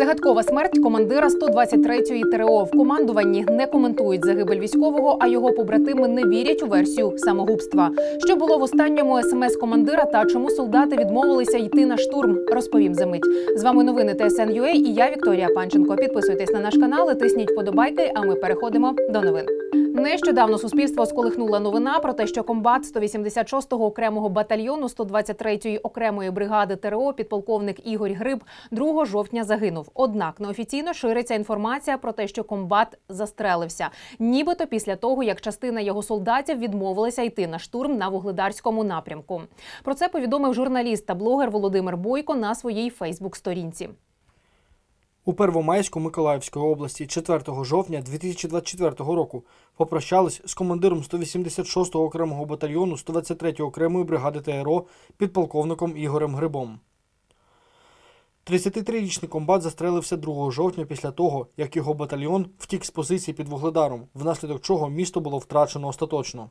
Загадкова смерть командира 123-ї ТРО. В командуванні не коментують загибель військового, а його побратими не вірять у версію самогубства. Що було в останньому смс командира та чому солдати відмовилися йти на штурм? Розповім за мить. З вами новини ТСН.UA і я Вікторія Панченко. Підписуйтесь на наш канал, тисніть подобайки. А ми переходимо до новин. Нещодавно суспільство сколихнула новина про те, що комбат 186-го окремого батальйону 123-ї окремої бригади ТРО підполковник Ігор Гриб 2 жовтня загинув. Однак неофіційно шириться інформація про те, що комбат застрелився, нібито після того, як частина його солдатів відмовилася йти на штурм на вугледарському напрямку. Про це повідомив журналіст та блогер Володимир Бойко на своїй Фейсбук-сторінці. У Первомайську Миколаївської області 4 жовтня 2024 року попрощались з командиром 186-го окремого батальйону 123-ї окремої бригади ТРО підполковником Ігорем Грибом. 33-річний комбат застрелився 2 жовтня після того, як його батальйон втік з позиції під Вугледаром, внаслідок чого місто було втрачено остаточно.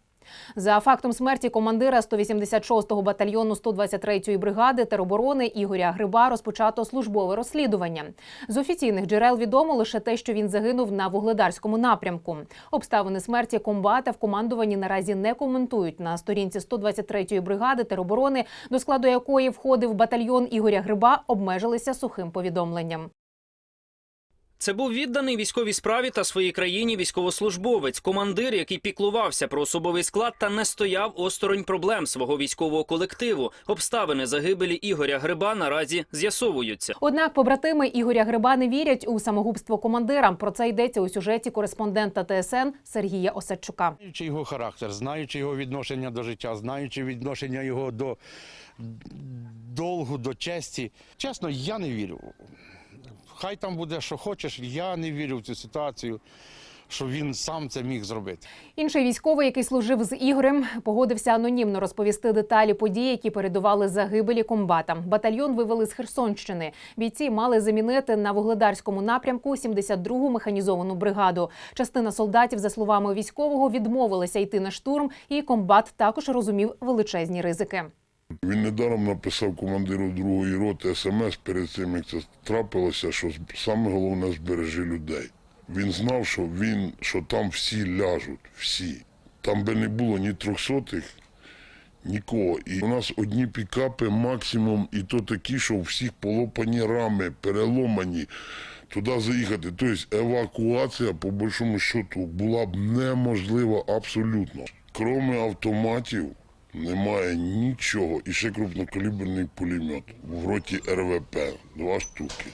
За фактом смерті командира 186-го батальйону 123-ї бригади тероборони Ігоря Гриба розпочато службове розслідування. З офіційних джерел відомо лише те, що він загинув на вугледарському напрямку. Обставини смерті комбата в командуванні наразі не коментують. На сторінці 123-ї бригади тероборони, до складу якої входив батальйон Ігоря Гриба, обмежилися сухим повідомленням. Це був відданий військовій справі та своїй країні військовослужбовець, командир, який піклувався про особовий склад та не стояв осторонь проблем свого військового колективу. Обставини загибелі Ігоря Гриба наразі з'ясовуються. Однак побратими Ігоря Гриба не вірять у самогубство командира. Про це йдеться у сюжеті кореспондента ТСН Сергія Осадчука. Знаючи його характер, знаючи його відношення до життя, знаючи відношення його до долгу, до честі. Чесно, я не вірю. Хай там буде, що хочеш, я не вірю в цю ситуацію, що він сам це міг зробити. Інший військовий, який служив з Ігорем, погодився анонімно розповісти деталі подій, які передували загибелі комбата. Батальйон вивели з Херсонщини. Бійці мали замінити на вугледарському напрямку 72-гу механізовану бригаду. Частина солдатів, за словами військового, відмовилася йти на штурм, і комбат також розумів величезні ризики. Він недаром написав командиру другої роти смс перед цим, як це трапилося, що саме головне збережи людей. Він знав, що він, що там всі ляжуть, всі. Там би не було ні трьохсотих, нікого. І у нас одні пікапи максимум, і то такі, що у всіх полопані рами, переломані. Туди заїхати. Тобто евакуація, по большому счету, була б неможлива абсолютно. Кроме автоматів, немає нічого. І ще крупнокаліберний пулемет в роті РВП. Два штуки.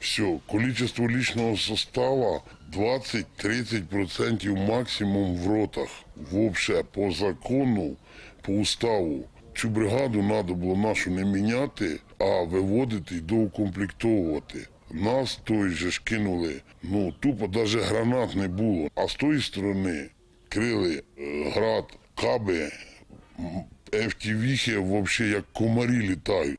Все, количество личного состава 20-30% максимум в ротах. Вообще по закону, по уставу. Цю бригаду треба було нашу не міняти, а виводити і доукомплектовувати. Нас той же ж кинули, ну тупо навіть гранат не було. А з тої сторони крили е, град, каби, FTV взагалі як комарі літають.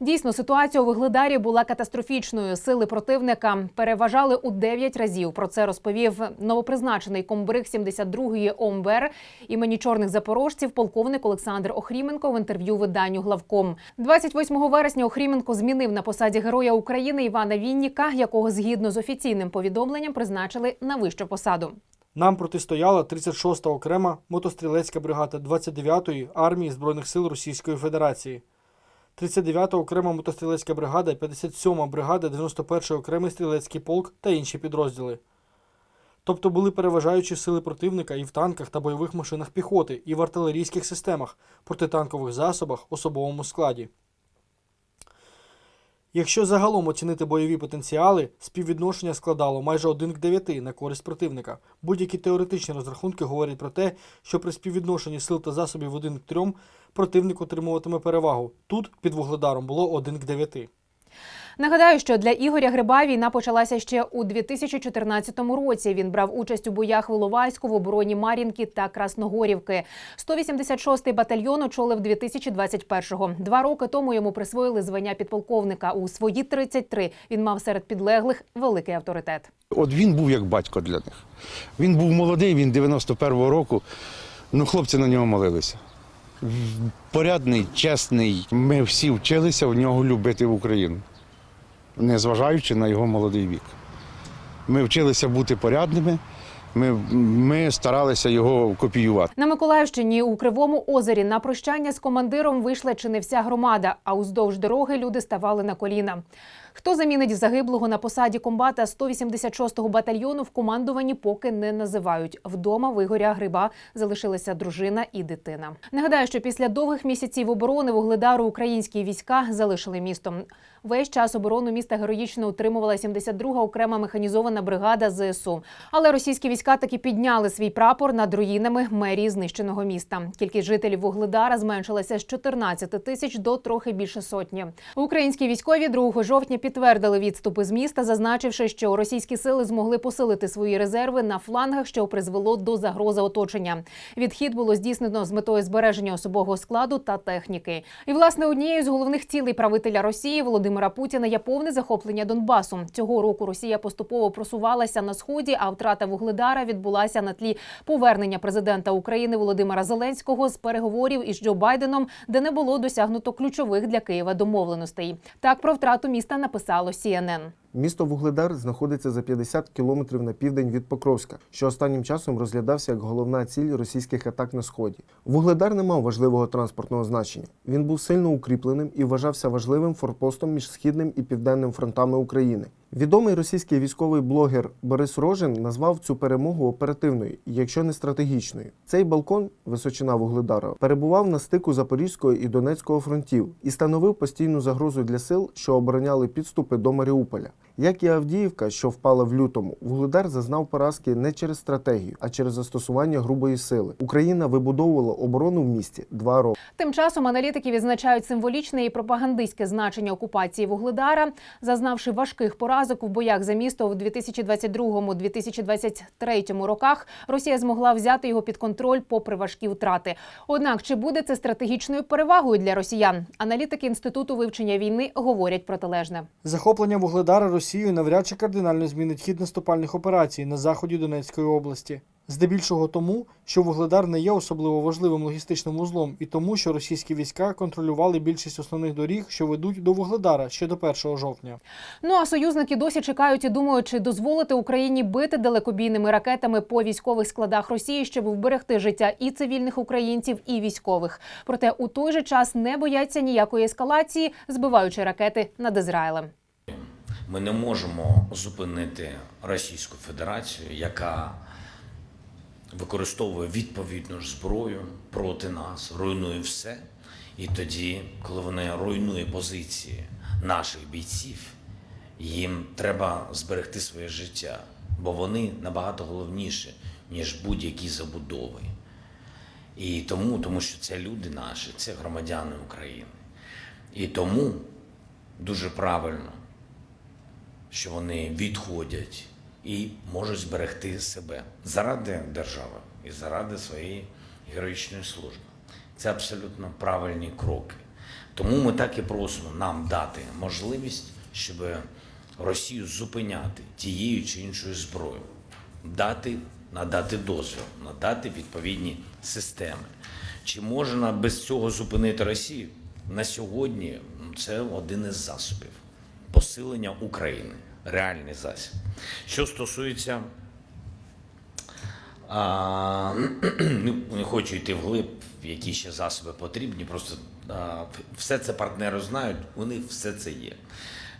Дійсно, ситуація у Вугледарі була катастрофічною. Сили противника переважали у 9 разів. Про це розповів новопризначений комбриг 72-ї ОМБР імені чорних запорожців, полковник Олександр Охріменко в інтерв'ю виданню главком. 28 вересня Охріменко змінив на посаді Героя України Івана Вінніка, якого згідно з офіційним повідомленням призначили на вищу посаду. Нам протистояла 36-та окрема мотострілецька бригада 29-ї армії Збройних сил Російської Федерації, 39-та окрема мотострілецька бригада, 57-ма бригада, 91-й окремий стрілецький полк та інші підрозділи. Тобто були переважаючі сили противника і в танках та бойових машинах піхоти, і в артилерійських системах, протитанкових засобах, особовому складі. Якщо загалом оцінити бойові потенціали, співвідношення складало майже 1 к 9 на користь противника. Будь-які теоретичні розрахунки говорять про те, що при співвідношенні сил та засобів 1 к 3 противник отримуватиме перевагу. Тут під вугледаром було 1 к 9. Нагадаю, що для Ігоря Гриба війна почалася ще у 2014 році. Він брав участь у боях в Іловайську в обороні Мар'їнки та Красногорівки. 186-й батальйон очолив 2021-го. Два роки тому йому присвоїли звання підполковника. У свої 33 він мав серед підлеглих великий авторитет. От він був як батько для них. Він був молодий, він 91-го року. Ну, хлопці на нього молилися. Порядний, чесний. Ми всі вчилися в нього любити Україну. Незважаючи на його молодий вік. Ми вчилися бути порядними, ми, ми старалися його копіювати. На Миколаївщині у Кривому озері на прощання з командиром вийшла чи не вся громада, а уздовж дороги люди ставали на коліна. Хто замінить загиблого на посаді комбата 186-го батальйону в командуванні поки не називають. Вдома вигоря гриба залишилися дружина і дитина. Нагадаю, що після довгих місяців оборони вугледару українські війська залишили місто. Весь час оборону міста героїчно утримувала 72-га окрема механізована бригада ЗСУ. Але російські війська таки підняли свій прапор над руїнами мерії знищеного міста. Кількість жителів Вугледара зменшилася з 14 тисяч до трохи більше сотні. Українські військові 2 жовтня підтвердили відступи з міста, зазначивши, що російські сили змогли посилити свої резерви на флангах, що призвело до загрози оточення. Відхід було здійснено з метою збереження особового складу та техніки. І власне однією з головних цілей правителя Росії Володимира Путіна є повне захоплення Донбасу. Цього року Росія поступово просувалася на сході, а втрата вугледара відбулася на тлі повернення президента України Володимира Зеленського з переговорів із Джо Байденом, де не було досягнуто ключових для Києва домовленостей. Так про втрату міста написало CNN. Місто Вугледар знаходиться за 50 кілометрів на південь від Покровська, що останнім часом розглядався як головна ціль російських атак на сході. Вугледар не мав важливого транспортного значення. Він був сильно укріпленим і вважався важливим форпостом між східним і південним фронтами України. Відомий російський військовий блогер Борис Рожин назвав цю перемогу оперативною, якщо не стратегічною. Цей балкон, височина Вугледара, перебував на стику Запорізького і Донецького фронтів і становив постійну загрозу для сил, що обороняли підступи до Маріуполя. Як і Авдіївка, що впала в лютому, Вугледар зазнав поразки не через стратегію, а через застосування грубої сили. Україна вибудовувала оборону в місті два роки. Тим часом аналітики відзначають символічне і пропагандистське значення окупації Вугледара, зазнавши важких поразок у боях за місто в 2022-2023 роках. Росія змогла взяти його під контроль попри важкі втрати. Однак, чи буде це стратегічною перевагою для росіян? Аналітики інституту вивчення війни говорять протилежне. Захоплення Вугледара Росією навряд чи кардинально змінить хід наступальних операцій на заході Донецької області. Здебільшого тому, що Вугледар не є особливо важливим логістичним вузлом, і тому, що російські війська контролювали більшість основних доріг, що ведуть до Вугледара ще до 1 жовтня. Ну а союзники досі чекають і думають, чи дозволити Україні бити далекобійними ракетами по військових складах Росії, щоб вберегти життя і цивільних українців, і військових. Проте у той же час не бояться ніякої ескалації, збиваючи ракети над Ізраїлем. Ми не можемо зупинити Російську Федерацію, яка використовує відповідну ж зброю проти нас, руйнує все. І тоді, коли вона руйнує позиції наших бійців, їм треба зберегти своє життя, бо вони набагато головніші, ніж будь-які забудови. І тому, тому що це люди наші, це громадяни України. І тому дуже правильно, що вони відходять і можуть зберегти себе заради держави і заради своєї героїчної служби. Це абсолютно правильні кроки. Тому ми так і просимо нам дати можливість, щоб Росію зупиняти тією чи іншою зброєю, дати, надати дозвіл, надати відповідні системи. Чи можна без цього зупинити Росію? На сьогодні це один із засобів посилення України, реальний засіб. Що стосується а, ну, не хочу йти вглиб, які ще засоби потрібні. Просто а, все це партнери знають, у них все це є.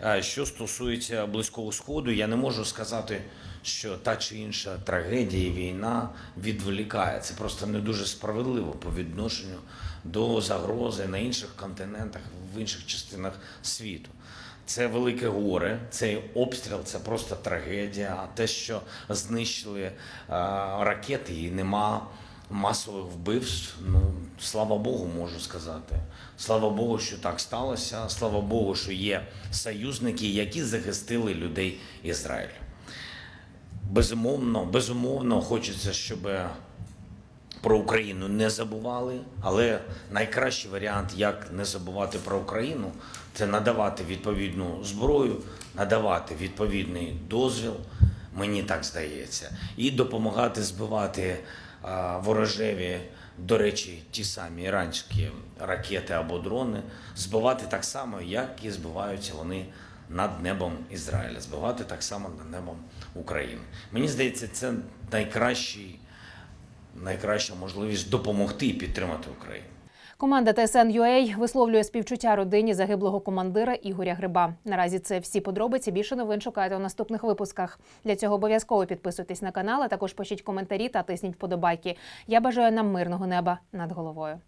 А, що стосується близького сходу, я не можу сказати, що та чи інша трагедія, війна відволікає. Це просто не дуже справедливо по відношенню до загрози на інших континентах, в інших частинах світу. Це велике горе, цей обстріл це просто трагедія. А те, що знищили а, ракети і нема масових вбивств, ну слава Богу, можу сказати. Слава Богу, що так сталося. Слава Богу, що є союзники, які захистили людей Ізраїлю. Безумовно, безумовно, хочеться, щоб про Україну не забували, але найкращий варіант, як не забувати про Україну, це надавати відповідну зброю, надавати відповідний дозвіл, мені так здається, і допомагати збивати а, ворожеві, до речі, ті самі іранські ракети або дрони, збивати так само, як і збиваються вони над небом Ізраїля, збивати так само над небом України. Мені здається, це найкращий, найкраща можливість допомогти і підтримати Україну. Команда ТСН.UA висловлює співчуття родині загиблого командира Ігоря Гриба. Наразі це всі подробиці. Більше новин шукайте у наступних випусках. Для цього обов'язково підписуйтесь на канал, а також пишіть коментарі та тисніть вподобайки. Я бажаю нам мирного неба над головою.